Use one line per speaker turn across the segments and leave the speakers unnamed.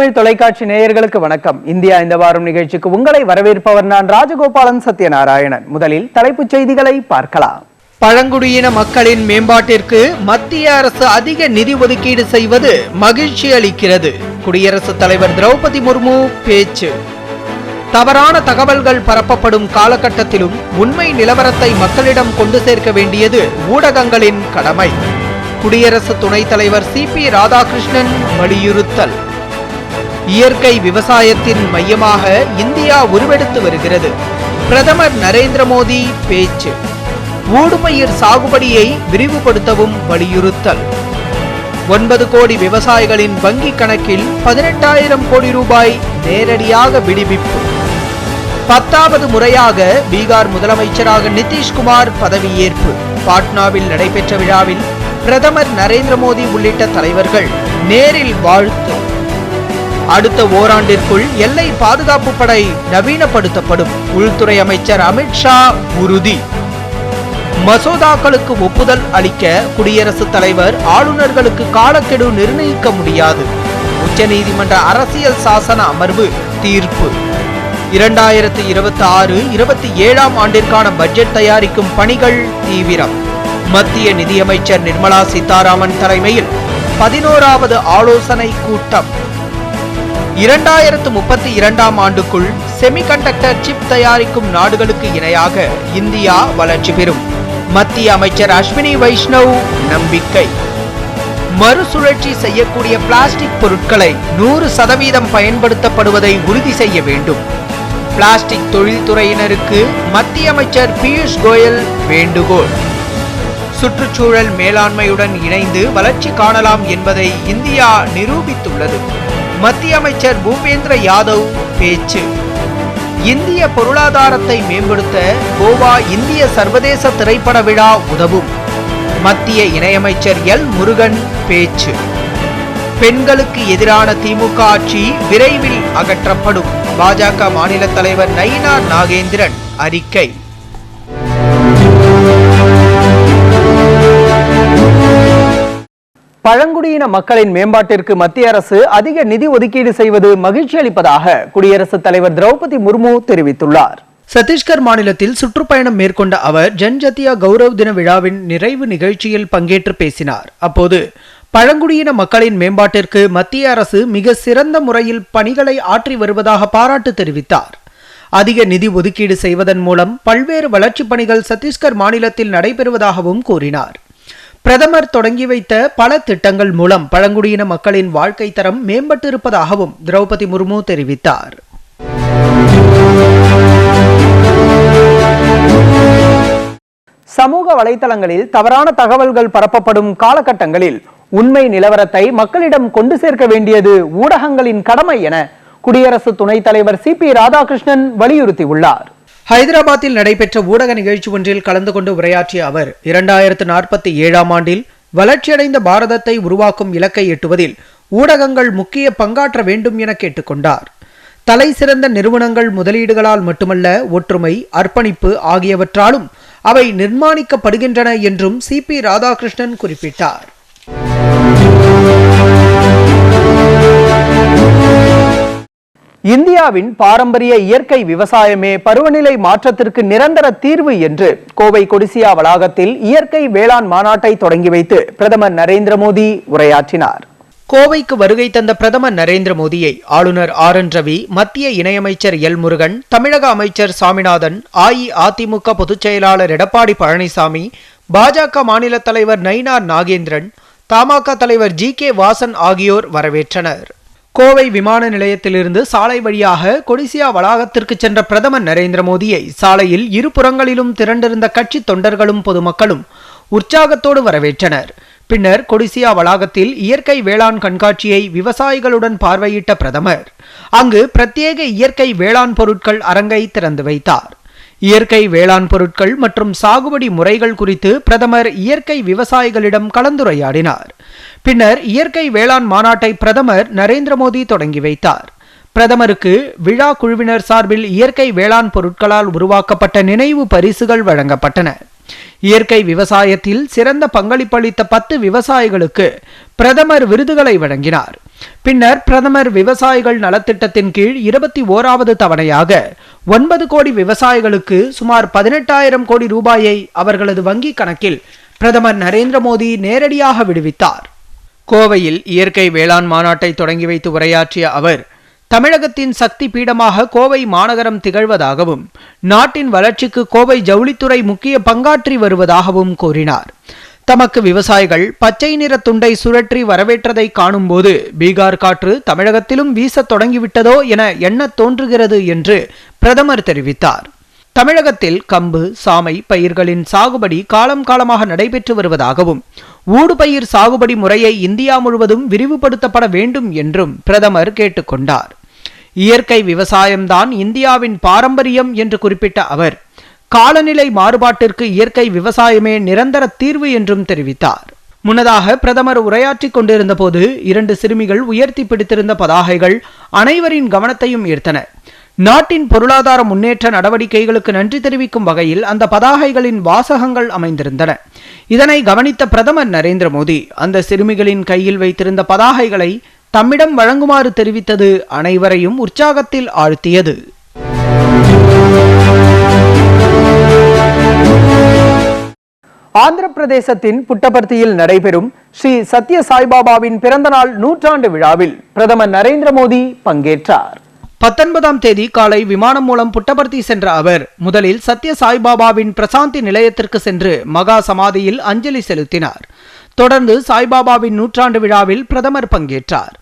தமிழ் தொலைக்காட்சி நேயர்களுக்கு வணக்கம் இந்தியா இந்த வாரம் நிகழ்ச்சிக்கு உங்களை வரவேற்பவர் நான் ராஜகோபாலன் சத்யநாராயணன் முதலில் தலைப்புச் செய்திகளை பார்க்கலாம்
பழங்குடியின மக்களின் மேம்பாட்டிற்கு மத்திய அரசு அதிக நிதி ஒதுக்கீடு செய்வது மகிழ்ச்சி அளிக்கிறது குடியரசுத் தலைவர் திரௌபதி முர்மு பேச்சு தவறான தகவல்கள் பரப்பப்படும் காலகட்டத்திலும் உண்மை நிலவரத்தை மக்களிடம் கொண்டு சேர்க்க வேண்டியது ஊடகங்களின் கடமை குடியரசு துணைத் தலைவர் சி பி ராதாகிருஷ்ணன் வலியுறுத்தல் இயற்கை விவசாயத்தின் மையமாக இந்தியா உருவெடுத்து வருகிறது பிரதமர் நரேந்திர மோடி பேச்சு ஊடுமயிர் சாகுபடியை விரிவுபடுத்தவும் வலியுறுத்தல் ஒன்பது கோடி விவசாயிகளின் வங்கிக் கணக்கில் பதினெட்டாயிரம் கோடி ரூபாய் நேரடியாக விடுவிப்பு பத்தாவது முறையாக பீகார் முதலமைச்சராக நிதிஷ்குமார் பதவியேற்பு பாட்னாவில் நடைபெற்ற விழாவில் பிரதமர் நரேந்திர மோடி உள்ளிட்ட தலைவர்கள் நேரில் வாழ்த்து அடுத்த ஓராண்டிற்குள் எல்லை பாதுகாப்பு படை நவீனப்படுத்தப்படும் உள்துறை அமைச்சர் அமித்ஷா உறுதி மசோதாக்களுக்கு ஒப்புதல் அளிக்க குடியரசுத் தலைவர் ஆளுநர்களுக்கு காலக்கெடு நிர்ணயிக்க முடியாது உச்சநீதிமன்ற அரசியல் சாசன அமர்வு தீர்ப்பு இரண்டாயிரத்தி இருபத்தி ஆறு இருபத்தி ஏழாம் ஆண்டிற்கான பட்ஜெட் தயாரிக்கும் பணிகள் தீவிரம் மத்திய நிதியமைச்சர் நிர்மலா சீதாராமன் தலைமையில் பதினோராவது ஆலோசனை கூட்டம் இரண்டாயிரத்து முப்பத்தி இரண்டாம் ஆண்டுக்குள் செமிகண்டக்டர் சிப் தயாரிக்கும் நாடுகளுக்கு இணையாக இந்தியா வளர்ச்சி பெறும் மத்திய அமைச்சர் அஸ்வினி வைஷ்ணவ் நம்பிக்கை மறுசுழற்சி செய்யக்கூடிய பிளாஸ்டிக் பொருட்களை நூறு சதவீதம் பயன்படுத்தப்படுவதை உறுதி செய்ய வேண்டும் பிளாஸ்டிக் தொழில்துறையினருக்கு மத்திய அமைச்சர் பியூஷ் கோயல் வேண்டுகோள் சுற்றுச்சூழல் மேலாண்மையுடன் இணைந்து வளர்ச்சி காணலாம் என்பதை இந்தியா நிரூபித்துள்ளது மத்திய அமைச்சர் பூபேந்திர யாதவ் பேச்சு இந்திய பொருளாதாரத்தை மேம்படுத்த கோவா இந்திய சர்வதேச திரைப்பட விழா உதவும் மத்திய இணையமைச்சர் எல் முருகன் பேச்சு பெண்களுக்கு எதிரான திமுக ஆட்சி விரைவில் அகற்றப்படும் பாஜக மாநில தலைவர் நயினார் நாகேந்திரன் அறிக்கை
பழங்குடியின மக்களின் மேம்பாட்டிற்கு மத்திய அரசு அதிக நிதி ஒதுக்கீடு செய்வது மகிழ்ச்சி அளிப்பதாக குடியரசுத் தலைவர் திரௌபதி முர்மு தெரிவித்துள்ளார் சத்தீஸ்கர் மாநிலத்தில் சுற்றுப்பயணம் மேற்கொண்ட அவர் ஜன்ஜத்தியா கௌரவ் தின விழாவின் நிறைவு நிகழ்ச்சியில் பங்கேற்று பேசினார் அப்போது பழங்குடியின மக்களின் மேம்பாட்டிற்கு மத்திய அரசு மிக சிறந்த முறையில் பணிகளை ஆற்றி வருவதாக பாராட்டு தெரிவித்தார் அதிக நிதி ஒதுக்கீடு செய்வதன் மூலம் பல்வேறு வளர்ச்சிப் பணிகள் சத்தீஸ்கர் மாநிலத்தில் நடைபெறுவதாகவும் கூறினார் பிரதமர் தொடங்கி வைத்த பல திட்டங்கள் மூலம் பழங்குடியின மக்களின் வாழ்க்கை தரம் மேம்பட்டிருப்பதாகவும் திரௌபதி முர்மு தெரிவித்தார் சமூக வலைதளங்களில் தவறான தகவல்கள் பரப்பப்படும் காலகட்டங்களில் உண்மை நிலவரத்தை மக்களிடம் கொண்டு சேர்க்க வேண்டியது ஊடகங்களின் கடமை என குடியரசு துணைத் தலைவர் சி பி ராதாகிருஷ்ணன் வலியுறுத்தியுள்ளார் ஹைதராபாத்தில் நடைபெற்ற ஊடக நிகழ்ச்சி ஒன்றில் கலந்து கொண்டு உரையாற்றிய அவர் இரண்டாயிரத்து நாற்பத்தி ஏழாம் ஆண்டில் வளர்ச்சியடைந்த பாரதத்தை உருவாக்கும் இலக்கை எட்டுவதில் ஊடகங்கள் முக்கிய பங்காற்ற வேண்டும் என கேட்டுக்கொண்டார் தலை சிறந்த நிறுவனங்கள் முதலீடுகளால் மட்டுமல்ல ஒற்றுமை அர்ப்பணிப்பு ஆகியவற்றாலும் அவை நிர்மாணிக்கப்படுகின்றன என்றும் சி பி ராதாகிருஷ்ணன் குறிப்பிட்டார் இந்தியாவின் பாரம்பரிய இயற்கை விவசாயமே பருவநிலை மாற்றத்திற்கு நிரந்தர தீர்வு என்று கோவை கொடிசியா வளாகத்தில் இயற்கை வேளாண் மாநாட்டை தொடங்கி வைத்து பிரதமர் நரேந்திர மோடி உரையாற்றினார் கோவைக்கு வருகை தந்த பிரதமர் நரேந்திர மோடியை ஆளுநர் ஆர் என் ரவி மத்திய இணையமைச்சர் எல் முருகன் தமிழக அமைச்சர் சாமிநாதன் அஇஅதிமுக பொதுச் செயலாளர் எடப்பாடி பழனிசாமி பாஜக மாநில தலைவர் நயினார் நாகேந்திரன் தமாக தலைவர் ஜி கே வாசன் ஆகியோர் வரவேற்றனர் கோவை விமான நிலையத்திலிருந்து சாலை வழியாக கொடிசியா வளாகத்திற்கு சென்ற பிரதமர் நரேந்திர மோடியை சாலையில் இருபுறங்களிலும் திரண்டிருந்த கட்சி தொண்டர்களும் பொதுமக்களும் உற்சாகத்தோடு வரவேற்றனர் பின்னர் கொடிசியா வளாகத்தில் இயற்கை வேளாண் கண்காட்சியை விவசாயிகளுடன் பார்வையிட்ட பிரதமர் அங்கு பிரத்யேக இயற்கை வேளாண் பொருட்கள் அரங்கை திறந்து வைத்தார் இயற்கை வேளாண் பொருட்கள் மற்றும் சாகுபடி முறைகள் குறித்து பிரதமர் இயற்கை விவசாயிகளிடம் கலந்துரையாடினார் பின்னர் இயற்கை வேளாண் மாநாட்டை பிரதமர் நரேந்திர மோடி தொடங்கி வைத்தார் பிரதமருக்கு விழா குழுவினர் சார்பில் இயற்கை வேளாண் பொருட்களால் உருவாக்கப்பட்ட நினைவு பரிசுகள் வழங்கப்பட்டன இயற்கை விவசாயத்தில் சிறந்த பங்களிப்பளித்த பத்து விவசாயிகளுக்கு பிரதமர் விருதுகளை வழங்கினார் பின்னர் பிரதமர் விவசாயிகள் நலத்திட்டத்தின் கீழ் இருபத்தி ஓராவது தவணையாக ஒன்பது கோடி விவசாயிகளுக்கு சுமார் பதினெட்டாயிரம் கோடி ரூபாயை அவர்களது வங்கி கணக்கில் பிரதமர் நரேந்திர மோடி நேரடியாக விடுவித்தார் கோவையில் இயற்கை வேளாண் மாநாட்டை தொடங்கி வைத்து உரையாற்றிய அவர் தமிழகத்தின் சக்தி பீடமாக கோவை மாநகரம் திகழ்வதாகவும் நாட்டின் வளர்ச்சிக்கு கோவை ஜவுளித்துறை முக்கிய பங்காற்றி வருவதாகவும் கூறினார் தமக்கு விவசாயிகள் பச்சை நிற துண்டை சுழற்றி வரவேற்றதை காணும்போது பீகார் காற்று தமிழகத்திலும் வீசத் தொடங்கிவிட்டதோ என எண்ண தோன்றுகிறது என்று பிரதமர் தெரிவித்தார் தமிழகத்தில் கம்பு சாமை பயிர்களின் சாகுபடி காலம் காலமாக நடைபெற்று வருவதாகவும் ஊடுபயிர் சாகுபடி முறையை இந்தியா முழுவதும் விரிவுபடுத்தப்பட வேண்டும் என்றும் பிரதமர் கேட்டுக்கொண்டார் இயற்கை விவசாயம்தான் இந்தியாவின் பாரம்பரியம் என்று குறிப்பிட்ட அவர் காலநிலை மாறுபாட்டிற்கு இயற்கை விவசாயமே நிரந்தர தீர்வு என்றும் தெரிவித்தார் முன்னதாக பிரதமர் உரையாற்றிக் கொண்டிருந்த போது இரண்டு சிறுமிகள் உயர்த்தி பிடித்திருந்த பதாகைகள் அனைவரின் கவனத்தையும் ஈர்த்தன நாட்டின் பொருளாதார முன்னேற்ற நடவடிக்கைகளுக்கு நன்றி தெரிவிக்கும் வகையில் அந்த பதாகைகளின் வாசகங்கள் அமைந்திருந்தன இதனை கவனித்த பிரதமர் நரேந்திர மோடி அந்த சிறுமிகளின் கையில் வைத்திருந்த பதாகைகளை தம்மிடம் வழங்குமாறு தெரிவித்தது அனைவரையும் உற்சாகத்தில் ஆழ்த்தியது ஆந்திர பிரதேசத்தின் புட்டபர்த்தியில் நடைபெறும் ஸ்ரீ சத்ய சாய்பாபாவின் பிறந்தநாள் நூற்றாண்டு விழாவில் பிரதமர் நரேந்திர மோடி பங்கேற்றார் பத்தொன்பதாம் தேதி காலை விமானம் மூலம் புட்டபர்த்தி சென்ற அவர் முதலில் சத்ய சாய்பாபாவின் பிரசாந்தி நிலையத்திற்கு சென்று மகா சமாதியில் அஞ்சலி செலுத்தினார் தொடர்ந்து சாய்பாபாவின் நூற்றாண்டு விழாவில் பிரதமர் பங்கேற்றார்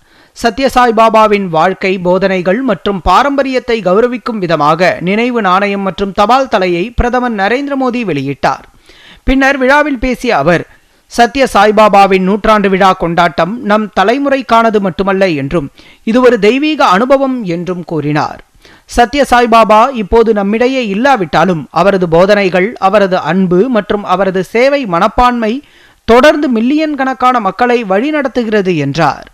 சத்யசாய் பாபாவின் வாழ்க்கை போதனைகள் மற்றும் பாரம்பரியத்தை கௌரவிக்கும் விதமாக நினைவு நாணயம் மற்றும் தபால் தலையை பிரதமர் நரேந்திர மோடி வெளியிட்டார் பின்னர் விழாவில் பேசிய அவர் சத்ய சாய்பாபாவின் நூற்றாண்டு விழா கொண்டாட்டம் நம் தலைமுறைக்கானது மட்டுமல்ல என்றும் இது ஒரு தெய்வீக அனுபவம் என்றும் கூறினார் சத்ய சாய்பாபா இப்போது நம்மிடையே இல்லாவிட்டாலும் அவரது போதனைகள் அவரது அன்பு மற்றும் அவரது சேவை மனப்பான்மை தொடர்ந்து மில்லியன் கணக்கான மக்களை வழிநடத்துகிறது என்றார்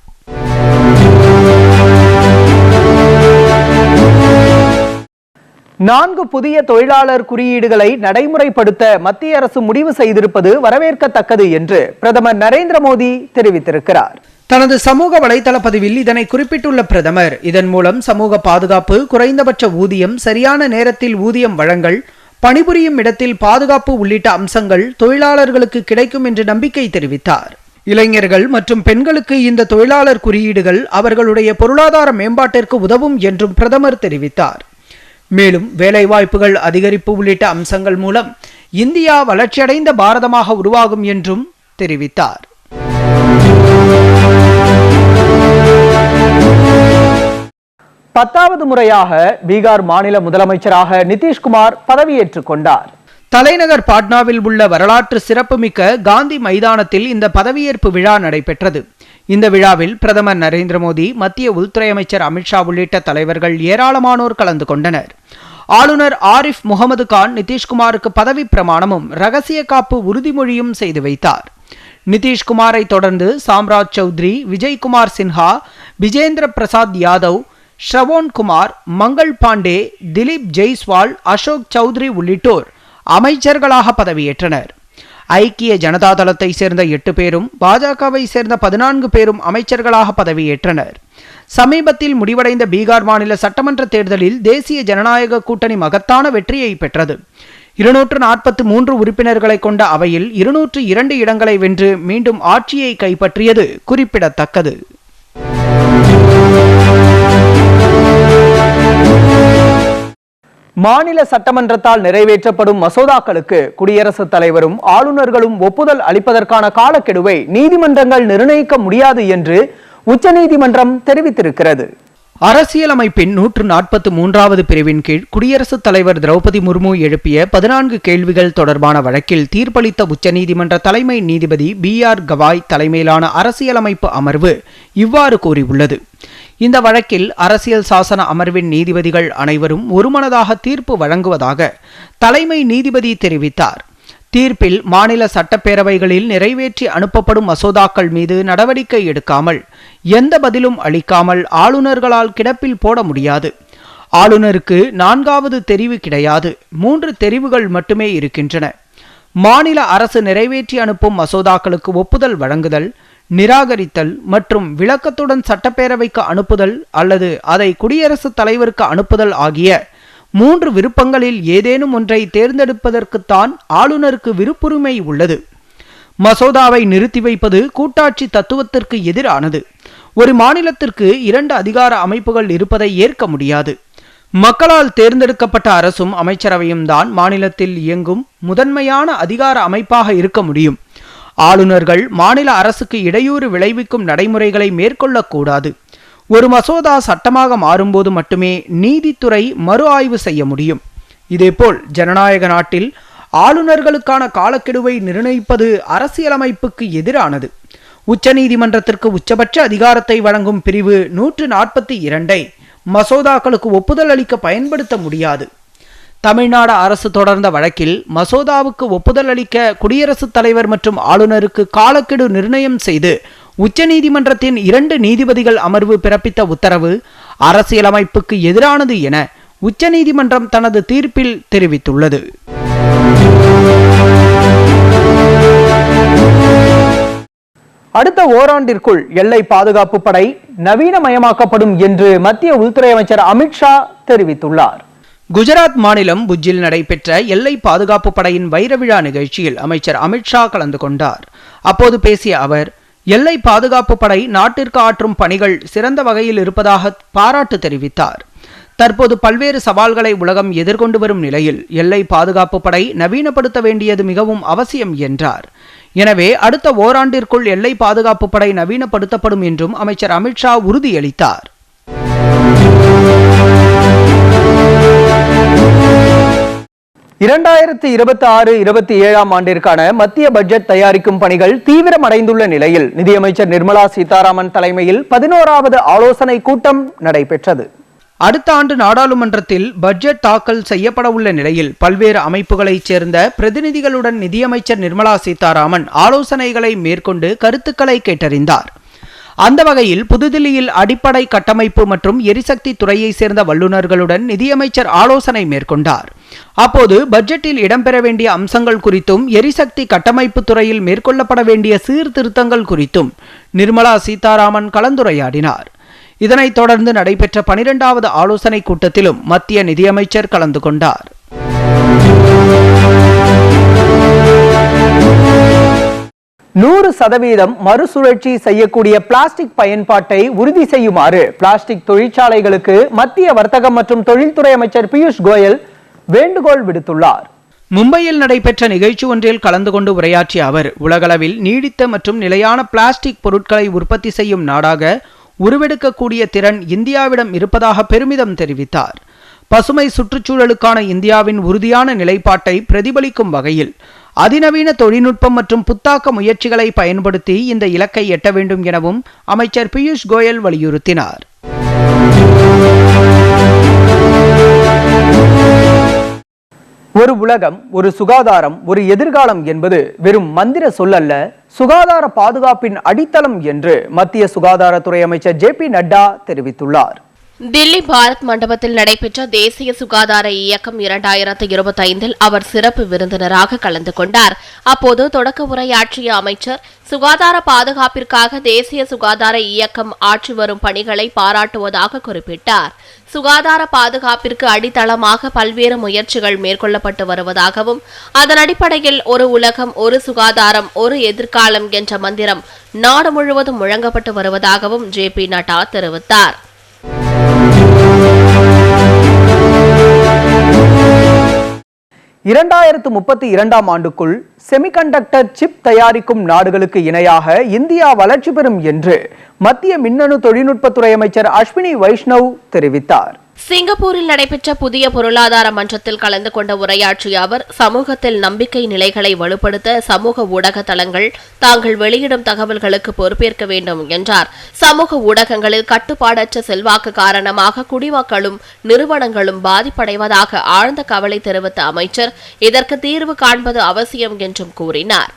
நான்கு புதிய தொழிலாளர் குறியீடுகளை நடைமுறைப்படுத்த மத்திய அரசு முடிவு செய்திருப்பது வரவேற்கத்தக்கது என்று பிரதமர் நரேந்திர மோடி தெரிவித்திருக்கிறார் தனது சமூக வலைதள பதிவில் இதனை குறிப்பிட்டுள்ள பிரதமர் இதன் மூலம் சமூக பாதுகாப்பு குறைந்தபட்ச ஊதியம் சரியான நேரத்தில் ஊதியம் வழங்கல் பணிபுரியும் இடத்தில் பாதுகாப்பு உள்ளிட்ட அம்சங்கள் தொழிலாளர்களுக்கு கிடைக்கும் என்று நம்பிக்கை தெரிவித்தார் இளைஞர்கள் மற்றும் பெண்களுக்கு இந்த தொழிலாளர் குறியீடுகள் அவர்களுடைய பொருளாதார மேம்பாட்டிற்கு உதவும் என்றும் பிரதமர் தெரிவித்தார் மேலும் வேலைவாய்ப்புகள் அதிகரிப்பு உள்ளிட்ட அம்சங்கள் மூலம் இந்தியா வளர்ச்சியடைந்த பாரதமாக உருவாகும் என்றும் தெரிவித்தார் பத்தாவது முறையாக பீகார் மாநில முதலமைச்சராக நிதிஷ்குமார் பதவியேற்றுக் கொண்டார் தலைநகர் பாட்னாவில் உள்ள வரலாற்று சிறப்புமிக்க காந்தி மைதானத்தில் இந்த பதவியேற்பு விழா நடைபெற்றது இந்த விழாவில் பிரதமர் நரேந்திர மோடி மத்திய உள்துறை அமைச்சர் அமித்ஷா உள்ளிட்ட தலைவர்கள் ஏராளமானோர் கலந்து கொண்டனர் ஆளுநர் ஆரிஃப் முகமது கான் நிதிஷ்குமாருக்கு பதவி பிரமாணமும் ரகசிய காப்பு உறுதிமொழியும் செய்து வைத்தார் நிதிஷ்குமாரை தொடர்ந்து சாம்ராஜ் சௌத்ரி விஜய்குமார் சின்ஹா விஜேந்திர பிரசாத் யாதவ் ஷ்ரவோன் குமார் மங்கள் பாண்டே திலீப் ஜெய்ஸ்வால் அசோக் சௌத்ரி உள்ளிட்டோர் அமைச்சர்களாக பதவியேற்றனர் ஐக்கிய ஜனதா தளத்தை சேர்ந்த எட்டு பேரும் பாஜகவை சேர்ந்த பதினான்கு பேரும் அமைச்சர்களாக பதவியேற்றனர் சமீபத்தில் முடிவடைந்த பீகார் மாநில சட்டமன்ற தேர்தலில் தேசிய ஜனநாயக கூட்டணி மகத்தான வெற்றியை பெற்றது இருநூற்று நாற்பத்தி மூன்று உறுப்பினர்களை கொண்ட அவையில் இருநூற்று இரண்டு இடங்களை வென்று மீண்டும் ஆட்சியை கைப்பற்றியது குறிப்பிடத்தக்கது மாநில சட்டமன்றத்தால் நிறைவேற்றப்படும் மசோதாக்களுக்கு குடியரசுத் தலைவரும் ஆளுநர்களும் ஒப்புதல் அளிப்பதற்கான காலக்கெடுவை நீதிமன்றங்கள் நிர்ணயிக்க முடியாது என்று உச்சநீதிமன்றம் தெரிவித்திருக்கிறது அரசியலமைப்பின் நூற்று நாற்பத்தி மூன்றாவது பிரிவின் கீழ் குடியரசுத் தலைவர் திரௌபதி முர்மு எழுப்பிய பதினான்கு கேள்விகள் தொடர்பான வழக்கில் தீர்ப்பளித்த உச்சநீதிமன்ற தலைமை நீதிபதி பி ஆர் கவாய் தலைமையிலான அரசியலமைப்பு அமர்வு இவ்வாறு கூறியுள்ளது இந்த வழக்கில் அரசியல் சாசன அமர்வின் நீதிபதிகள் அனைவரும் ஒருமனதாக தீர்ப்பு வழங்குவதாக தலைமை நீதிபதி தெரிவித்தார் தீர்ப்பில் மாநில சட்டப்பேரவைகளில் நிறைவேற்றி அனுப்பப்படும் மசோதாக்கள் மீது நடவடிக்கை எடுக்காமல் எந்த பதிலும் அளிக்காமல் ஆளுநர்களால் கிடப்பில் போட முடியாது ஆளுநருக்கு நான்காவது தெரிவு கிடையாது மூன்று தெரிவுகள் மட்டுமே இருக்கின்றன மாநில அரசு நிறைவேற்றி அனுப்பும் மசோதாக்களுக்கு ஒப்புதல் வழங்குதல் நிராகரித்தல் மற்றும் விளக்கத்துடன் சட்டப்பேரவைக்கு அனுப்புதல் அல்லது அதை குடியரசுத் தலைவருக்கு அனுப்புதல் ஆகிய மூன்று விருப்பங்களில் ஏதேனும் ஒன்றை தேர்ந்தெடுப்பதற்குத்தான் ஆளுநருக்கு விருப்புரிமை உள்ளது மசோதாவை நிறுத்தி வைப்பது கூட்டாட்சி தத்துவத்திற்கு எதிரானது ஒரு மாநிலத்திற்கு இரண்டு அதிகார அமைப்புகள் இருப்பதை ஏற்க முடியாது மக்களால் தேர்ந்தெடுக்கப்பட்ட அரசும் அமைச்சரவையும் தான் மாநிலத்தில் இயங்கும் முதன்மையான அதிகார அமைப்பாக இருக்க முடியும் ஆளுநர்கள் மாநில அரசுக்கு இடையூறு விளைவிக்கும் நடைமுறைகளை மேற்கொள்ளக்கூடாது ஒரு மசோதா சட்டமாக மாறும்போது மட்டுமே நீதித்துறை மறு ஆய்வு செய்ய முடியும் இதேபோல் ஜனநாயக நாட்டில் ஆளுநர்களுக்கான காலக்கெடுவை நிர்ணயிப்பது அரசியலமைப்புக்கு எதிரானது உச்சநீதிமன்றத்திற்கு உச்சபட்ச அதிகாரத்தை வழங்கும் பிரிவு நூற்று நாற்பத்தி இரண்டை மசோதாக்களுக்கு ஒப்புதல் அளிக்க பயன்படுத்த முடியாது தமிழ்நாடு அரசு தொடர்ந்த வழக்கில் மசோதாவுக்கு ஒப்புதல் அளிக்க குடியரசுத் தலைவர் மற்றும் ஆளுநருக்கு காலக்கெடு நிர்ணயம் செய்து உச்சநீதிமன்றத்தின் இரண்டு நீதிபதிகள் அமர்வு பிறப்பித்த உத்தரவு அரசியலமைப்புக்கு எதிரானது என உச்சநீதிமன்றம் தனது தீர்ப்பில் தெரிவித்துள்ளது அடுத்த ஓராண்டிற்குள் எல்லை பாதுகாப்பு படை நவீனமயமாக்கப்படும் என்று மத்திய உள்துறை அமைச்சர் அமித்ஷா தெரிவித்துள்ளார் குஜராத் மாநிலம் புஜ்ஜில் நடைபெற்ற எல்லை பாதுகாப்பு படையின் வைரவிழா நிகழ்ச்சியில் அமைச்சர் அமித்ஷா கலந்து கொண்டார் அப்போது பேசிய அவர் எல்லை பாதுகாப்பு படை நாட்டிற்கு ஆற்றும் பணிகள் சிறந்த வகையில் இருப்பதாக பாராட்டு தெரிவித்தார் தற்போது பல்வேறு சவால்களை உலகம் எதிர்கொண்டு வரும் நிலையில் எல்லை பாதுகாப்பு படை நவீனப்படுத்த வேண்டியது மிகவும் அவசியம் என்றார் எனவே அடுத்த ஓராண்டிற்குள் எல்லை பாதுகாப்பு படை நவீனப்படுத்தப்படும் என்றும் அமைச்சர் அமித்ஷா உறுதியளித்தார் இரண்டாயிரத்தி இருபத்தி ஆறு இருபத்தி ஏழாம் ஆண்டிற்கான மத்திய பட்ஜெட் தயாரிக்கும் பணிகள் தீவிரமடைந்துள்ள நிலையில் நிதியமைச்சர் நிர்மலா சீதாராமன் தலைமையில் பதினோராவது ஆலோசனை கூட்டம் நடைபெற்றது அடுத்த ஆண்டு நாடாளுமன்றத்தில் பட்ஜெட் தாக்கல் செய்யப்பட உள்ள நிலையில் பல்வேறு அமைப்புகளைச் சேர்ந்த பிரதிநிதிகளுடன் நிதியமைச்சர் நிர்மலா சீதாராமன் ஆலோசனைகளை மேற்கொண்டு கருத்துக்களை கேட்டறிந்தார் அந்த வகையில் புதுதில்லியில் அடிப்படை கட்டமைப்பு மற்றும் எரிசக்தி துறையை சேர்ந்த வல்லுநர்களுடன் நிதியமைச்சர் ஆலோசனை மேற்கொண்டார் அப்போது பட்ஜெட்டில் இடம்பெற வேண்டிய அம்சங்கள் குறித்தும் எரிசக்தி கட்டமைப்பு துறையில் மேற்கொள்ளப்பட வேண்டிய சீர்திருத்தங்கள் குறித்தும் நிர்மலா சீதாராமன் கலந்துரையாடினார் இதனைத் தொடர்ந்து நடைபெற்ற பனிரெண்டாவது ஆலோசனைக் கூட்டத்திலும் மத்திய நிதியமைச்சர் கலந்து கொண்டார் நூறு சதவீதம் மறுசுழற்சி செய்யக்கூடிய பிளாஸ்டிக் பயன்பாட்டை உறுதி செய்யுமாறு பிளாஸ்டிக் தொழிற்சாலைகளுக்கு மத்திய வர்த்தகம் மற்றும் தொழில்துறை அமைச்சர் பியூஷ் கோயல் வேண்டுகோள் விடுத்துள்ளார் மும்பையில் நடைபெற்ற நிகழ்ச்சி ஒன்றில் கலந்து கொண்டு உரையாற்றிய அவர் உலகளவில் நீடித்த மற்றும் நிலையான பிளாஸ்டிக் பொருட்களை உற்பத்தி செய்யும் நாடாக உருவெடுக்கக்கூடிய திறன் இந்தியாவிடம் இருப்பதாக பெருமிதம் தெரிவித்தார் பசுமை சுற்றுச்சூழலுக்கான இந்தியாவின் உறுதியான நிலைப்பாட்டை பிரதிபலிக்கும் வகையில் அதிநவீன தொழில்நுட்பம் மற்றும் புத்தாக்க முயற்சிகளை பயன்படுத்தி இந்த இலக்கை எட்ட வேண்டும் எனவும் அமைச்சர் பியூஷ் கோயல் வலியுறுத்தினார் ஒரு உலகம் ஒரு சுகாதாரம் ஒரு எதிர்காலம் என்பது வெறும் மந்திர சொல்லல்ல சுகாதார பாதுகாப்பின் அடித்தளம் என்று மத்திய சுகாதாரத்துறை அமைச்சர் ஜே பி நட்டா தெரிவித்துள்ளார் தில்லி பாரத் மண்டபத்தில் நடைபெற்ற தேசிய சுகாதார இயக்கம் இரண்டாயிரத்து இருபத்தைந்தில் அவர் சிறப்பு விருந்தினராக கலந்து கொண்டார் அப்போது தொடக்க உரையாற்றிய அமைச்சர் சுகாதார பாதுகாப்பிற்காக தேசிய சுகாதார இயக்கம் ஆற்றி வரும் பணிகளை பாராட்டுவதாக குறிப்பிட்டார் சுகாதார பாதுகாப்பிற்கு அடித்தளமாக பல்வேறு முயற்சிகள் மேற்கொள்ளப்பட்டு வருவதாகவும் அதன் அடிப்படையில் ஒரு உலகம் ஒரு சுகாதாரம் ஒரு எதிர்காலம் என்ற மந்திரம் நாடு முழுவதும் முழங்கப்பட்டு வருவதாகவும் ஜே பி நட்டா தெரிவித்தார் இரண்டாயிரத்து முப்பத்தி இரண்டாம் ஆண்டுக்குள் செமிகண்டக்டர் சிப் தயாரிக்கும் நாடுகளுக்கு இணையாக இந்தியா வளர்ச்சி பெறும் என்று மத்திய மின்னணு தொழில்நுட்பத்துறை அமைச்சர் அஸ்வினி வைஷ்ணவ் தெரிவித்தார் சிங்கப்பூரில் நடைபெற்ற புதிய பொருளாதார மன்றத்தில் கலந்து கொண்ட உரையாற்றிய அவர் சமூகத்தில் நம்பிக்கை நிலைகளை வலுப்படுத்த சமூக ஊடக தளங்கள் தாங்கள் வெளியிடும் தகவல்களுக்கு பொறுப்பேற்க வேண்டும் என்றார் சமூக ஊடகங்களில் கட்டுப்பாடற்ற செல்வாக்கு காரணமாக குடிமக்களும் நிறுவனங்களும் பாதிப்படைவதாக ஆழ்ந்த கவலை தெரிவித்த அமைச்சர் இதற்கு தீர்வு காண்பது அவசியம் என்றும் கூறினார்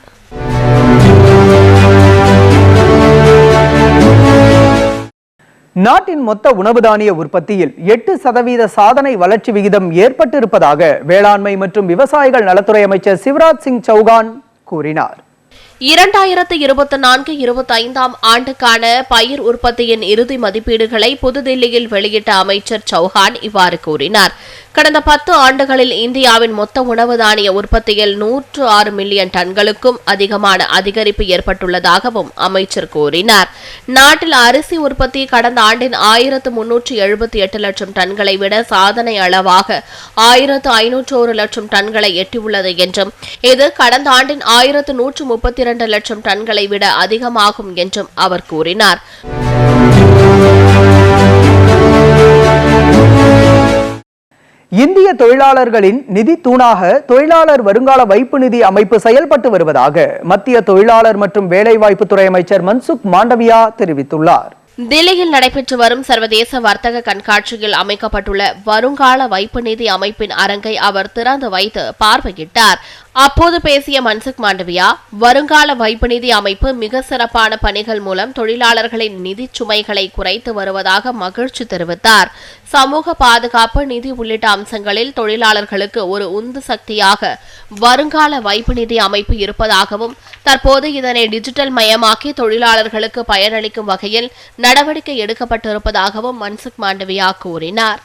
நாட்டின் மொத்த உணவு தானிய உற்பத்தியில் எட்டு சதவீத சாதனை வளர்ச்சி விகிதம் ஏற்பட்டிருப்பதாக வேளாண்மை மற்றும் விவசாயிகள் நலத்துறை அமைச்சர் சிவராஜ் சிங் சௌகான் கூறினார் இரண்டாயிரத்து இருபத்தி நான்கு இருபத்தி ஐந்தாம் ஆண்டுக்கான பயிர் உற்பத்தியின் இறுதி மதிப்பீடுகளை புதுதில்லியில் வெளியிட்ட அமைச்சர் சௌஹான் இவ்வாறு கூறினார் கடந்த பத்து ஆண்டுகளில் இந்தியாவின் மொத்த உணவு தானிய உற்பத்தியில் நூற்று ஆறு மில்லியன் டன்களுக்கும் அதிகமான அதிகரிப்பு ஏற்பட்டுள்ளதாகவும் அமைச்சர் கூறினார் நாட்டில் அரிசி உற்பத்தி கடந்த ஆண்டின் ஆயிரத்து முன்னூற்று எழுபத்தி எட்டு லட்சம் டன்களை விட சாதனை அளவாக ஆயிரத்து ஐநூற்று ஒரு லட்சம் டன்களை எட்டியுள்ளது என்றும் இது கடந்த ஆண்டின் ஆயிரத்து நூற்று முப்பத்தி இரண்டு லட்சம் டன்களை விட அதிகமாகும் என்றும் அவர் கூறினார் இந்திய தொழிலாளர்களின் நிதி தூணாக தொழிலாளர் வருங்கால வைப்பு நிதி அமைப்பு செயல்பட்டு வருவதாக மத்திய தொழிலாளர் மற்றும் வேலைவாய்ப்புத்துறை அமைச்சர் மன்சுக் மாண்டவியா தெரிவித்துள்ளார் தில்லியில் நடைபெற்று வரும் சர்வதேச வர்த்தக கண்காட்சியில் அமைக்கப்பட்டுள்ள வருங்கால வைப்பு நிதி அமைப்பின் அரங்கை அவர் திறந்து வைத்து பார்வையிட்டார் அப்போது பேசிய மன்சுக் மாண்டவியா வருங்கால வைப்பு நிதி அமைப்பு மிக சிறப்பான பணிகள் மூலம் தொழிலாளர்களின் நிதி சுமைகளை குறைத்து வருவதாக மகிழ்ச்சி தெரிவித்தார் சமூக பாதுகாப்பு நிதி உள்ளிட்ட அம்சங்களில் தொழிலாளர்களுக்கு ஒரு உந்து சக்தியாக வருங்கால வைப்பு நிதி அமைப்பு இருப்பதாகவும் தற்போது இதனை டிஜிட்டல் மயமாக்கி தொழிலாளர்களுக்கு பயனளிக்கும் வகையில் நடவடிக்கை எடுக்கப்பட்டிருப்பதாகவும் மன்சுக் மாண்டவியா கூறினார்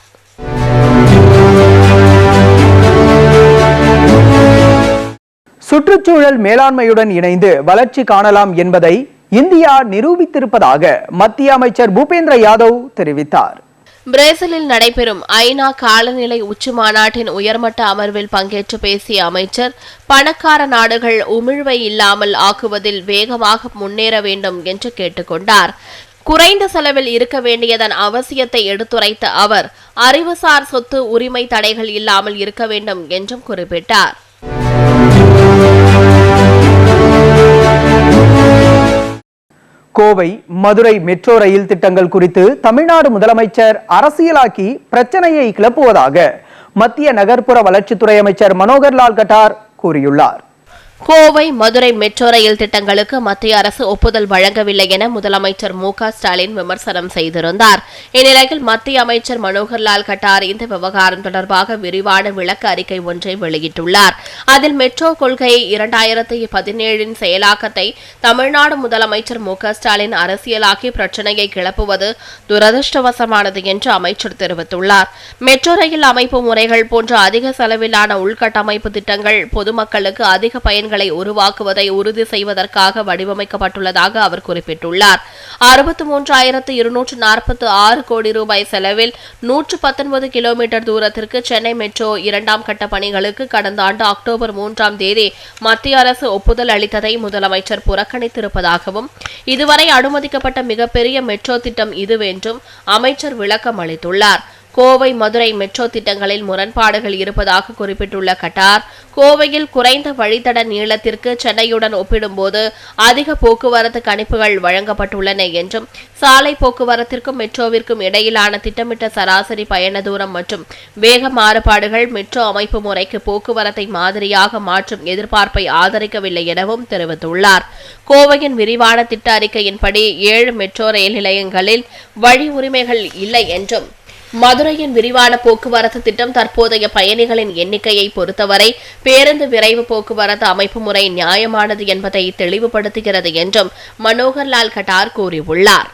சுற்றுச்சூழல் மேலாண்மையுடன் இணைந்து வளர்ச்சி காணலாம் என்பதை இந்தியா நிரூபித்திருப்பதாக மத்திய அமைச்சர் பூபேந்திர யாதவ் தெரிவித்தார் பிரேசிலில் நடைபெறும் ஐநா காலநிலை உச்சி மாநாட்டின் உயர்மட்ட அமர்வில் பங்கேற்று பேசிய அமைச்சர் பணக்கார நாடுகள் உமிழ்வை இல்லாமல் ஆக்குவதில் வேகமாக முன்னேற வேண்டும் என்று கேட்டுக்கொண்டார் குறைந்த செலவில் இருக்க வேண்டியதன் அவசியத்தை எடுத்துரைத்த அவர் அறிவுசார் சொத்து உரிமை தடைகள் இல்லாமல் இருக்க வேண்டும் என்றும் குறிப்பிட்டார் கோவை மதுரை மெட்ரோ ரயில் திட்டங்கள் குறித்து தமிழ்நாடு முதலமைச்சர் அரசியலாக்கி பிரச்சனையை கிளப்புவதாக மத்திய நகர்ப்புற வளர்ச்சித்துறை அமைச்சர் மனோகர் லால் கட்டார் கூறியுள்ளார் கோவை மதுரை மெட்ரோ ரயில் திட்டங்களுக்கு மத்திய அரசு ஒப்புதல் வழங்கவில்லை என முதலமைச்சர் மு ஸ்டாலின் விமர்சனம் செய்திருந்தார் இந்நிலையில் மத்திய அமைச்சர் மனோகர்லால் கட்டார் இந்த விவகாரம் தொடர்பாக விரிவான விளக்க அறிக்கை ஒன்றை வெளியிட்டுள்ளார் அதில் மெட்ரோ கொள்கை இரண்டாயிரத்தி பதினேழின் செயலாக்கத்தை தமிழ்நாடு முதலமைச்சர் மு ஸ்டாலின் அரசியலாக்கி பிரச்சினையை கிளப்புவது துரதிருஷ்டவசமானது என்று அமைச்சர் தெரிவித்துள்ளார் மெட்ரோ ரயில் அமைப்பு முறைகள் போன்ற அதிக செலவிலான உள்கட்டமைப்பு திட்டங்கள் பொதுமக்களுக்கு அதிக பயன்கள் வேலைகளை உருவாக்குவதை உறுதி செய்வதற்காக வடிவமைக்கப்பட்டுள்ளதாக அவர் குறிப்பிட்டுள்ளார் அறுபத்தி மூன்றாயிரத்து இருநூற்று நாற்பத்தி ஆறு கோடி ரூபாய் செலவில் நூற்று பத்தொன்பது கிலோமீட்டர் தூரத்திற்கு சென்னை மெட்ரோ இரண்டாம் கட்ட பணிகளுக்கு கடந்த ஆண்டு அக்டோபர் மூன்றாம் தேதி மத்திய அரசு ஒப்புதல் அளித்ததை முதலமைச்சர் புறக்கணித்திருப்பதாகவும் இதுவரை அனுமதிக்கப்பட்ட மிகப்பெரிய மெட்ரோ திட்டம் இதுவென்றும் அமைச்சர் விளக்கம் அளித்துள்ளார் கோவை மதுரை மெட்ரோ திட்டங்களில் முரண்பாடுகள் இருப்பதாக குறிப்பிட்டுள்ள கட்டார் கோவையில் குறைந்த வழித்தட நீளத்திற்கு சென்னையுடன் ஒப்பிடும்போது அதிக போக்குவரத்து கணிப்புகள் வழங்கப்பட்டுள்ளன என்றும் சாலை போக்குவரத்திற்கும் மெட்ரோவிற்கும் இடையிலான திட்டமிட்ட சராசரி பயண தூரம் மற்றும் வேக மாறுபாடுகள் மெட்ரோ அமைப்பு முறைக்கு போக்குவரத்தை மாதிரியாக மாற்றும் எதிர்பார்ப்பை ஆதரிக்கவில்லை எனவும் தெரிவித்துள்ளார் கோவையின் விரிவான திட்ட அறிக்கையின்படி ஏழு மெட்ரோ ரயில் நிலையங்களில் வழி உரிமைகள் இல்லை என்றும் மதுரையின் விரிவான போக்குவரத்து திட்டம் தற்போதைய பயணிகளின் எண்ணிக்கையை பொறுத்தவரை பேருந்து விரைவு போக்குவரத்து அமைப்பு முறை நியாயமானது என்பதை தெளிவுபடுத்துகிறது என்றும் மனோகர்லால் கட்டார் கூறியுள்ளார்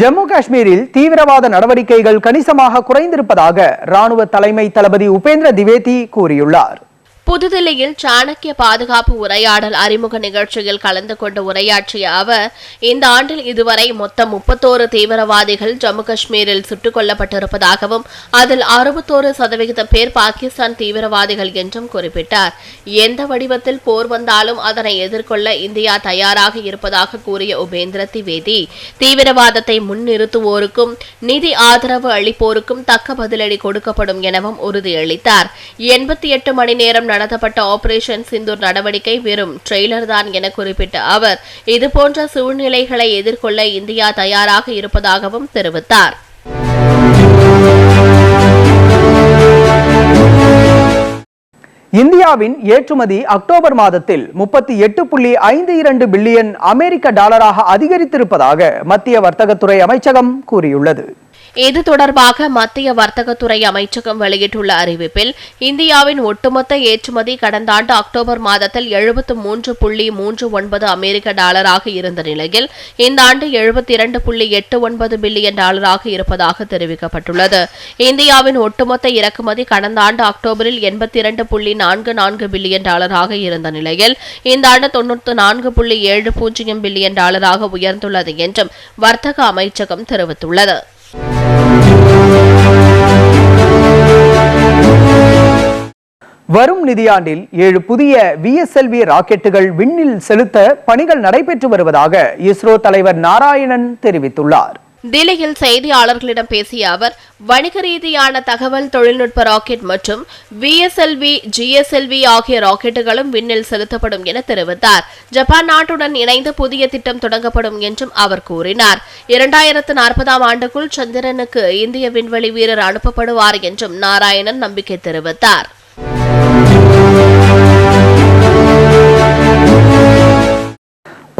ஜம்மு காஷ்மீரில் தீவிரவாத நடவடிக்கைகள் கணிசமாக குறைந்திருப்பதாக ராணுவ தலைமை தளபதி உபேந்திர திவேதி கூறியுள்ளார் புதுதில்லியில் சாணக்கிய பாதுகாப்பு உரையாடல் அறிமுக நிகழ்ச்சியில் கலந்து கொண்டு உரையாற்றிய அவர் இந்த ஆண்டில் இதுவரை மொத்தம் முப்பத்தோரு தீவிரவாதிகள் ஜம்மு காஷ்மீரில் சுட்டுக் கொல்லப்பட்டிருப்பதாகவும் அதில் அறுபத்தோரு சதவிகிதம் பேர் பாகிஸ்தான் தீவிரவாதிகள் என்றும் குறிப்பிட்டார் எந்த வடிவத்தில் போர் வந்தாலும் அதனை எதிர்கொள்ள இந்தியா தயாராக இருப்பதாக கூறிய உபேந்திர திவேதி தீவிரவாதத்தை முன்னிறுத்துவோருக்கும் நிதி ஆதரவு அளிப்போருக்கும் தக்க பதிலடி கொடுக்கப்படும் எனவும் உறுதியளித்தார் எண்பத்தி எட்டு மணி நேரம் நடத்தப்பட்ட ஆபரேஷன் சிந்தூர் நடவடிக்கை வெறும் ட்ரெய்லர் தான் என குறிப்பிட்ட அவர் இதுபோன்ற சூழ்நிலைகளை எதிர்கொள்ள இந்தியா தயாராக இருப்பதாகவும் தெரிவித்தார் இந்தியாவின் ஏற்றுமதி அக்டோபர் மாதத்தில் முப்பத்தி எட்டு புள்ளி ஐந்து இரண்டு பில்லியன் அமெரிக்க டாலராக அதிகரித்திருப்பதாக மத்திய வர்த்தகத்துறை அமைச்சகம் கூறியுள்ளது இது தொடர்பாக மத்திய வர்த்தகத்துறை அமைச்சகம் வெளியிட்டுள்ள அறிவிப்பில் இந்தியாவின் ஒட்டுமொத்த ஏற்றுமதி கடந்த ஆண்டு அக்டோபர் மாதத்தில் எழுபத்து மூன்று புள்ளி மூன்று ஒன்பது அமெரிக்க டாலராக இருந்த நிலையில் இந்த ஆண்டு எழுபத்தி இரண்டு புள்ளி எட்டு ஒன்பது பில்லியன் டாலராக இருப்பதாக தெரிவிக்கப்பட்டுள்ளது இந்தியாவின் ஒட்டுமொத்த இறக்குமதி கடந்த ஆண்டு அக்டோபரில் எண்பத்தி இரண்டு புள்ளி நான்கு நான்கு பில்லியன் டாலராக இருந்த நிலையில் இந்த ஆண்டு தொன்னூற்று நான்கு புள்ளி ஏழு பூஜ்ஜியம் பில்லியன் டாலராக உயர்ந்துள்ளது என்றும் வர்த்தக அமைச்சகம் தெரிவித்துள்ளது வரும் நிதியாண்டில் ஏழு புதிய விஎஸ்எல்வி ராக்கெட்டுகள் விண்ணில் செலுத்த பணிகள் நடைபெற்று வருவதாக இஸ்ரோ தலைவர் நாராயணன் தெரிவித்துள்ளார் தில்லியில் செய்தியாளர்களிடம் பேசிய அவர் வணிக ரீதியான தகவல் தொழில்நுட்ப ராக்கெட் மற்றும் விஎஸ்எல்வி ஜிஎஸ்எல்வி ஆகிய ராக்கெட்டுகளும் விண்ணில் செலுத்தப்படும் என தெரிவித்தார் ஜப்பான் நாட்டுடன் இணைந்து புதிய திட்டம் தொடங்கப்படும் என்றும் அவர் கூறினார் இரண்டாயிரத்து நாற்பதாம் ஆண்டுக்குள் சந்திரனுக்கு இந்திய விண்வெளி வீரர் அனுப்பப்படுவார் என்றும் நாராயணன் நம்பிக்கை தெரிவித்தார்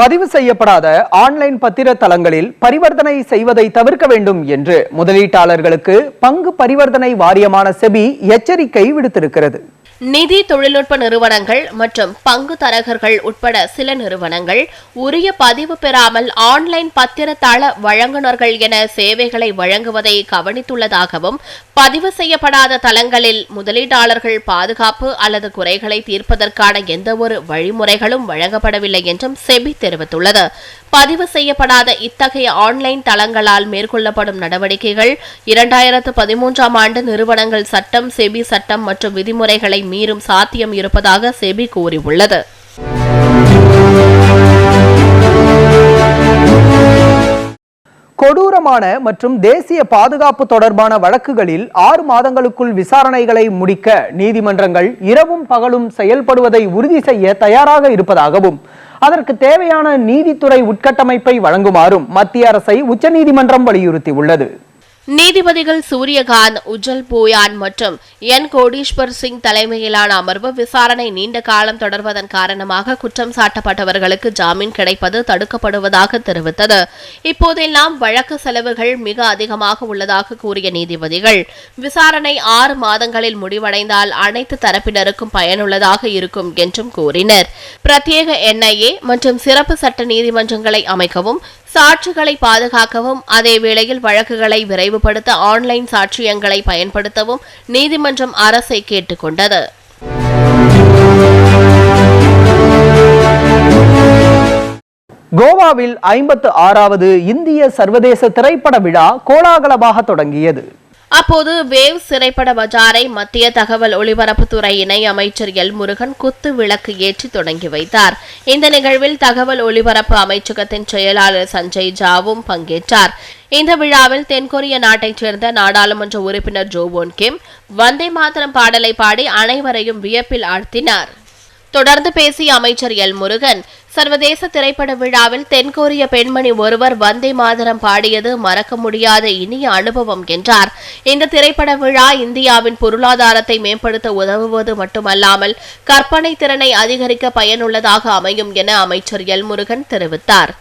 பதிவு செய்யப்படாத ஆன்லைன் பத்திர தளங்களில் பரிவர்த்தனை செய்வதை தவிர்க்க வேண்டும் என்று முதலீட்டாளர்களுக்கு பங்கு பரிவர்த்தனை வாரியமான செபி எச்சரிக்கை விடுத்திருக்கிறது நிதி தொழில்நுட்ப நிறுவனங்கள் மற்றும் பங்கு தரகர்கள் உட்பட சில நிறுவனங்கள் உரிய பதிவு பெறாமல் ஆன்லைன் பத்திரத்தாள வழங்குநர்கள் என சேவைகளை வழங்குவதை கவனித்துள்ளதாகவும் பதிவு செய்யப்படாத தளங்களில் முதலீட்டாளர்கள் பாதுகாப்பு அல்லது குறைகளை தீர்ப்பதற்கான எந்தவொரு வழிமுறைகளும் வழங்கப்படவில்லை என்றும் செபி தெரிவித்துள்ளது பதிவு செய்யப்படாத இத்தகைய ஆன்லைன் தளங்களால் மேற்கொள்ளப்படும் நடவடிக்கைகள் இரண்டாயிரத்து பதிமூன்றாம் ஆண்டு நிறுவனங்கள் சட்டம் செபி சட்டம் மற்றும் விதிமுறைகளை மீறும் சாத்தியம் இருப்பதாக செபி கூறியுள்ளது கொடூரமான மற்றும் தேசிய பாதுகாப்பு தொடர்பான வழக்குகளில் ஆறு மாதங்களுக்குள் விசாரணைகளை முடிக்க நீதிமன்றங்கள் இரவும் பகலும் செயல்படுவதை உறுதி செய்ய தயாராக இருப்பதாகவும் அதற்கு தேவையான நீதித்துறை உட்கட்டமைப்பை வழங்குமாறும் மத்திய அரசை உச்சநீதிமன்றம் வலியுறுத்தியுள்ளது நீதிபதிகள் சூரியகாந்த் உஜ்ஜல் பூயான் மற்றும் என் கோடீஸ்வர் சிங் தலைமையிலான அமர்வு விசாரணை நீண்ட காலம் தொடர்வதன் காரணமாக குற்றம் சாட்டப்பட்டவர்களுக்கு ஜாமீன் கிடைப்பது தடுக்கப்படுவதாக தெரிவித்தது இப்போதெல்லாம் வழக்கு செலவுகள் மிக அதிகமாக உள்ளதாக கூறிய நீதிபதிகள் விசாரணை ஆறு மாதங்களில் முடிவடைந்தால் அனைத்து தரப்பினருக்கும் பயனுள்ளதாக இருக்கும் என்றும் கூறினர் பிரத்யேக என்ஐஏ மற்றும் சிறப்பு சட்ட நீதிமன்றங்களை அமைக்கவும் சாட்சிகளை பாதுகாக்கவும் அதே வேளையில் வழக்குகளை விரைவுபடுத்த ஆன்லைன் சாட்சியங்களை பயன்படுத்தவும் நீதிமன்றம் அரசை கேட்டுக்கொண்டது கோவாவில் ஐம்பத்து ஆறாவது இந்திய சர்வதேச திரைப்பட விழா கோலாகலமாக தொடங்கியது அப்போது வேவ் சிறைப்பட பஜாரை மத்திய தகவல் ஒலிபரப்புத்துறை இணை அமைச்சர் எல் முருகன் குத்து விளக்கு ஏற்றி தொடங்கி வைத்தார் இந்த நிகழ்வில் தகவல் ஒலிபரப்பு அமைச்சகத்தின் செயலாளர் சஞ்சய் ஜாவும் பங்கேற்றார் இந்த விழாவில் தென்கொரிய நாட்டைச் சேர்ந்த நாடாளுமன்ற உறுப்பினர் ஜோவோன் கிம் வந்தே மாதரம் பாடலை பாடி அனைவரையும் வியப்பில் ஆழ்த்தினார் தொடர்ந்து பேசிய அமைச்சர் எல் முருகன் சர்வதேச திரைப்பட விழாவில் தென்கொரிய பெண்மணி ஒருவர் வந்தே மாதரம் பாடியது மறக்க முடியாத இனிய அனுபவம் என்றார் இந்த திரைப்பட விழா இந்தியாவின் பொருளாதாரத்தை மேம்படுத்த உதவுவது மட்டுமல்லாமல் கற்பனை திறனை அதிகரிக்க பயனுள்ளதாக அமையும் என அமைச்சர் எல் முருகன் தெரிவித்தார்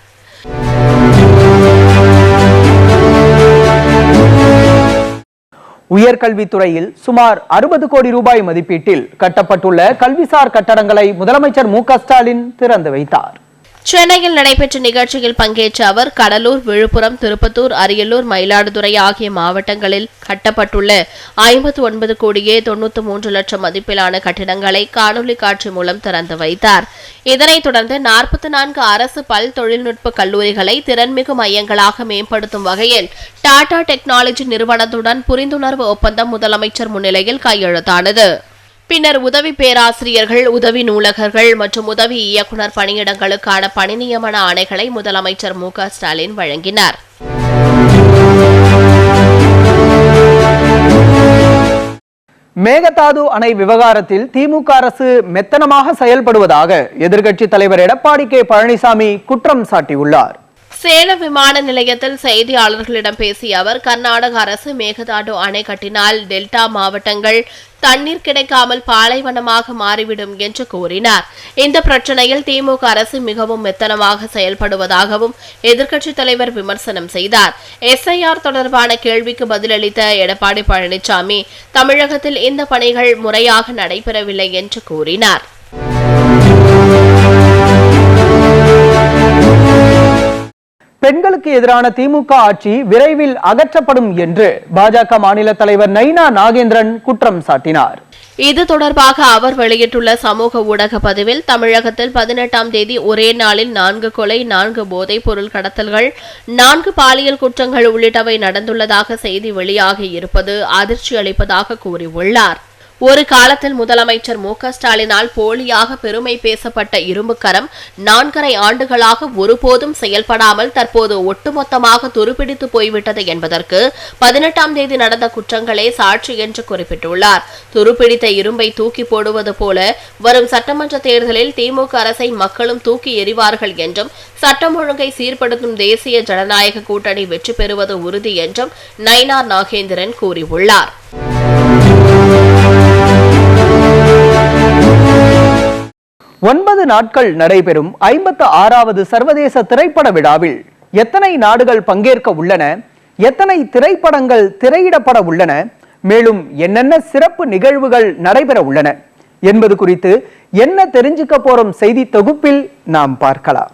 உயர்கல்வித்துறையில் சுமார் அறுபது கோடி ரூபாய் மதிப்பீட்டில் கட்டப்பட்டுள்ள கல்விசார் கட்டடங்களை முதலமைச்சர் மு ஸ்டாலின் திறந்து வைத்தார் சென்னையில் நடைபெற்ற நிகழ்ச்சியில் பங்கேற்ற அவர் கடலூர் விழுப்புரம் திருப்பத்தூர் அரியலூர் மயிலாடுதுறை ஆகிய மாவட்டங்களில் கட்டப்பட்டுள்ள ஐம்பத்தி ஒன்பது கோடியே தொன்னூத்தி மூன்று லட்சம் மதிப்பிலான கட்டிடங்களை காணொலி காட்சி மூலம் திறந்து வைத்தார் இதனைத் தொடர்ந்து நாற்பத்தி நான்கு அரசு பல் தொழில்நுட்ப கல்லூரிகளை திறன்மிகு மையங்களாக மேம்படுத்தும் வகையில் டாடா டெக்னாலஜி நிறுவனத்துடன் புரிந்துணர்வு ஒப்பந்தம் முதலமைச்சர் முன்னிலையில் கையெழுத்தானது பின்னர் உதவி பேராசிரியர்கள் உதவி நூலகர்கள் மற்றும் உதவி இயக்குநர் பணியிடங்களுக்கான பணி நியமன ஆணைகளை முதலமைச்சர் மு ஸ்டாலின் வழங்கினார் மேகதாது அணை விவகாரத்தில் திமுக அரசு மெத்தனமாக செயல்படுவதாக எதிர்க்கட்சித் தலைவர் எடப்பாடி கே பழனிசாமி குற்றம் சாட்டியுள்ளார் சேல விமான நிலையத்தில் செய்தியாளர்களிடம் பேசிய அவர் கர்நாடக அரசு மேகதாடு அணை கட்டினால் டெல்டா மாவட்டங்கள் தண்ணீர் கிடைக்காமல் பாலைவனமாக மாறிவிடும் என்று கூறினார் இந்த பிரச்சனையில் திமுக அரசு மிகவும் மெத்தனமாக செயல்படுவதாகவும் எதிர்க்கட்சித் தலைவர் விமர்சனம் செய்தார் எஸ்ஐஆர் தொடர்பான கேள்விக்கு பதிலளித்த எடப்பாடி பழனிசாமி தமிழகத்தில் இந்த பணிகள் முறையாக நடைபெறவில்லை என்று கூறினார் பெண்களுக்கு எதிரான திமுக ஆட்சி விரைவில் அகற்றப்படும் என்று பாஜக மாநில தலைவர் நைனா நாகேந்திரன் குற்றம் சாட்டினார் இது தொடர்பாக அவர் வெளியிட்டுள்ள சமூக ஊடக பதிவில் தமிழகத்தில் பதினெட்டாம் தேதி ஒரே நாளில் நான்கு கொலை நான்கு போதைப் பொருள் கடத்தல்கள் நான்கு பாலியல் குற்றங்கள் உள்ளிட்டவை நடந்துள்ளதாக செய்தி வெளியாகி இருப்பது அதிர்ச்சி அளிப்பதாக கூறியுள்ளார் ஒரு காலத்தில் முதலமைச்சர் மு ஸ்டாலினால் போலியாக பெருமை பேசப்பட்ட இரும்புக்கரம் நான்கரை ஆண்டுகளாக ஒருபோதும் செயல்படாமல் தற்போது ஒட்டுமொத்தமாக துருப்பிடித்து போய்விட்டது என்பதற்கு பதினெட்டாம் தேதி நடந்த குற்றங்களே சாட்சி என்று குறிப்பிட்டுள்ளார் துருப்பிடித்த இரும்பை தூக்கி போடுவது போல வரும் சட்டமன்ற தேர்தலில் திமுக அரசை மக்களும் தூக்கி எறிவார்கள் என்றும் சட்டம் ஒழுங்கை சீர்படுத்தும் தேசிய ஜனநாயக கூட்டணி வெற்றி பெறுவது உறுதி என்றும் நயினார் நாகேந்திரன் கூறியுள்ளார் ஒன்பது நாட்கள் நடைபெறும் ஐம்பத்து ஆறாவது சர்வதேச திரைப்பட விழாவில் எத்தனை நாடுகள் பங்கேற்க உள்ளன எத்தனை திரைப்படங்கள் திரையிடப்பட உள்ளன மேலும் என்னென்ன சிறப்பு நிகழ்வுகள் நடைபெற உள்ளன என்பது குறித்து என்ன தெரிஞ்சுக்க போறோம் செய்தி தொகுப்பில் நாம் பார்க்கலாம்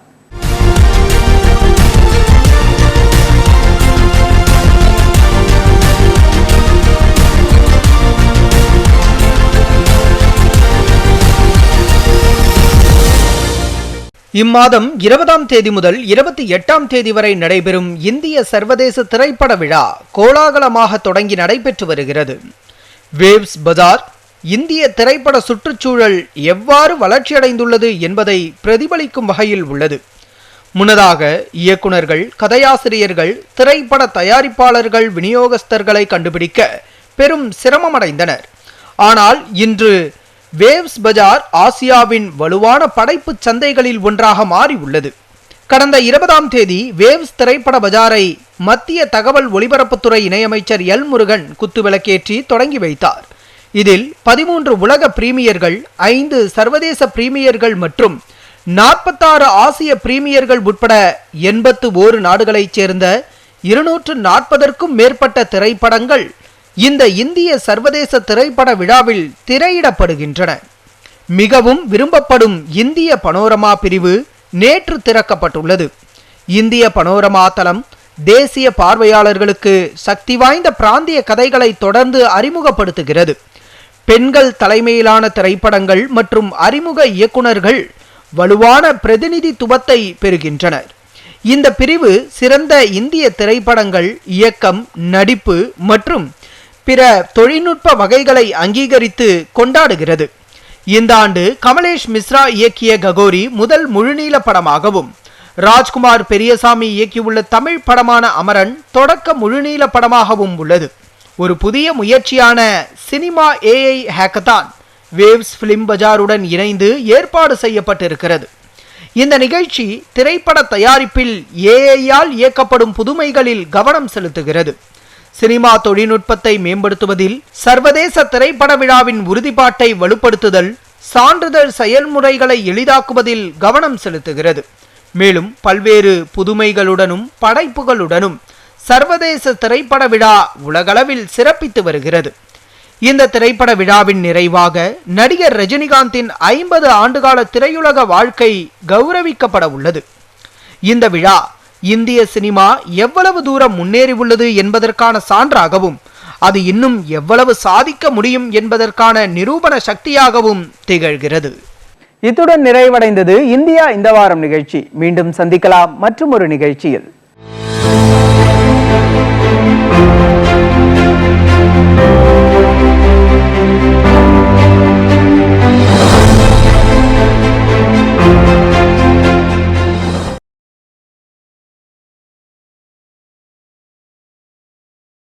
இம்மாதம் இருபதாம் தேதி முதல் இருபத்தி எட்டாம் தேதி வரை நடைபெறும் இந்திய சர்வதேச திரைப்பட விழா கோலாகலமாக தொடங்கி நடைபெற்று வருகிறது வேவ்ஸ் பஜார் இந்திய திரைப்பட சுற்றுச்சூழல் எவ்வாறு வளர்ச்சியடைந்துள்ளது என்பதை பிரதிபலிக்கும் வகையில் உள்ளது முன்னதாக இயக்குநர்கள் கதையாசிரியர்கள் திரைப்பட தயாரிப்பாளர்கள் விநியோகஸ்தர்களை கண்டுபிடிக்க பெரும் சிரமமடைந்தனர் ஆனால் இன்று வேவ்ஸ் பஜார் ஆசியாவின் வலுவான படைப்பு சந்தைகளில் ஒன்றாக மாறி உள்ளது கடந்த இருபதாம் தேதி வேவ்ஸ் திரைப்பட பஜாரை மத்திய தகவல் ஒலிபரப்புத்துறை இணையமைச்சர் எல் முருகன் குத்துவிளக்கேற்றி தொடங்கி வைத்தார் இதில் பதிமூன்று உலக பிரீமியர்கள் ஐந்து சர்வதேச பிரீமியர்கள் மற்றும் நாற்பத்தாறு ஆசிய பிரீமியர்கள் உட்பட எண்பத்து ஓரு நாடுகளைச் சேர்ந்த இருநூற்று நாற்பதற்கும் மேற்பட்ட திரைப்படங்கள் இந்த இந்திய சர்வதேச திரைப்பட விழாவில் திரையிடப்படுகின்றன மிகவும் விரும்பப்படும் இந்திய பனோரமா பிரிவு நேற்று திறக்கப்பட்டுள்ளது இந்திய பனோரமா தளம் தேசிய பார்வையாளர்களுக்கு சக்தி வாய்ந்த பிராந்திய கதைகளை தொடர்ந்து அறிமுகப்படுத்துகிறது பெண்கள் தலைமையிலான திரைப்படங்கள் மற்றும் அறிமுக இயக்குநர்கள் வலுவான பிரதிநிதித்துவத்தை பெறுகின்றனர் இந்த பிரிவு சிறந்த இந்திய திரைப்படங்கள் இயக்கம் நடிப்பு மற்றும் பிற தொழில்நுட்ப வகைகளை அங்கீகரித்து கொண்டாடுகிறது இந்த ஆண்டு கமலேஷ் மிஸ்ரா இயக்கிய ககோரி முதல் முழுநீள படமாகவும் ராஜ்குமார் பெரியசாமி இயக்கியுள்ள தமிழ் படமான அமரன் தொடக்க முழுநீள படமாகவும் உள்ளது ஒரு புதிய முயற்சியான cinema AI hackathon Waves film பஜாருடன் இணைந்து ஏற்பாடு செய்யப்பட்டிருக்கிறது இந்த நிகழ்ச்சி திரைப்பட தயாரிப்பில் ஏஐயால் இயக்கப்படும் புதுமைகளில் கவனம் செலுத்துகிறது சினிமா தொழில்நுட்பத்தை மேம்படுத்துவதில் சர்வதேச திரைப்பட விழாவின் உறுதிப்பாட்டை வலுப்படுத்துதல் சான்றிதழ் செயல்முறைகளை எளிதாக்குவதில் கவனம் செலுத்துகிறது மேலும் பல்வேறு புதுமைகளுடனும் படைப்புகளுடனும் சர்வதேச திரைப்பட விழா உலகளவில் சிறப்பித்து வருகிறது இந்த திரைப்பட விழாவின் நிறைவாக நடிகர் ரஜினிகாந்தின் ஐம்பது ஆண்டுகால திரையுலக வாழ்க்கை கௌரவிக்கப்பட உள்ளது இந்த விழா இந்திய சினிமா எவ்வளவு தூரம் முன்னேறி உள்ளது என்பதற்கான சான்றாகவும் அது இன்னும் எவ்வளவு சாதிக்க முடியும் என்பதற்கான நிரூபண சக்தியாகவும் திகழ்கிறது இத்துடன் நிறைவடைந்தது இந்தியா இந்த வாரம் நிகழ்ச்சி மீண்டும் சந்திக்கலாம் மற்றும் ஒரு நிகழ்ச்சியில்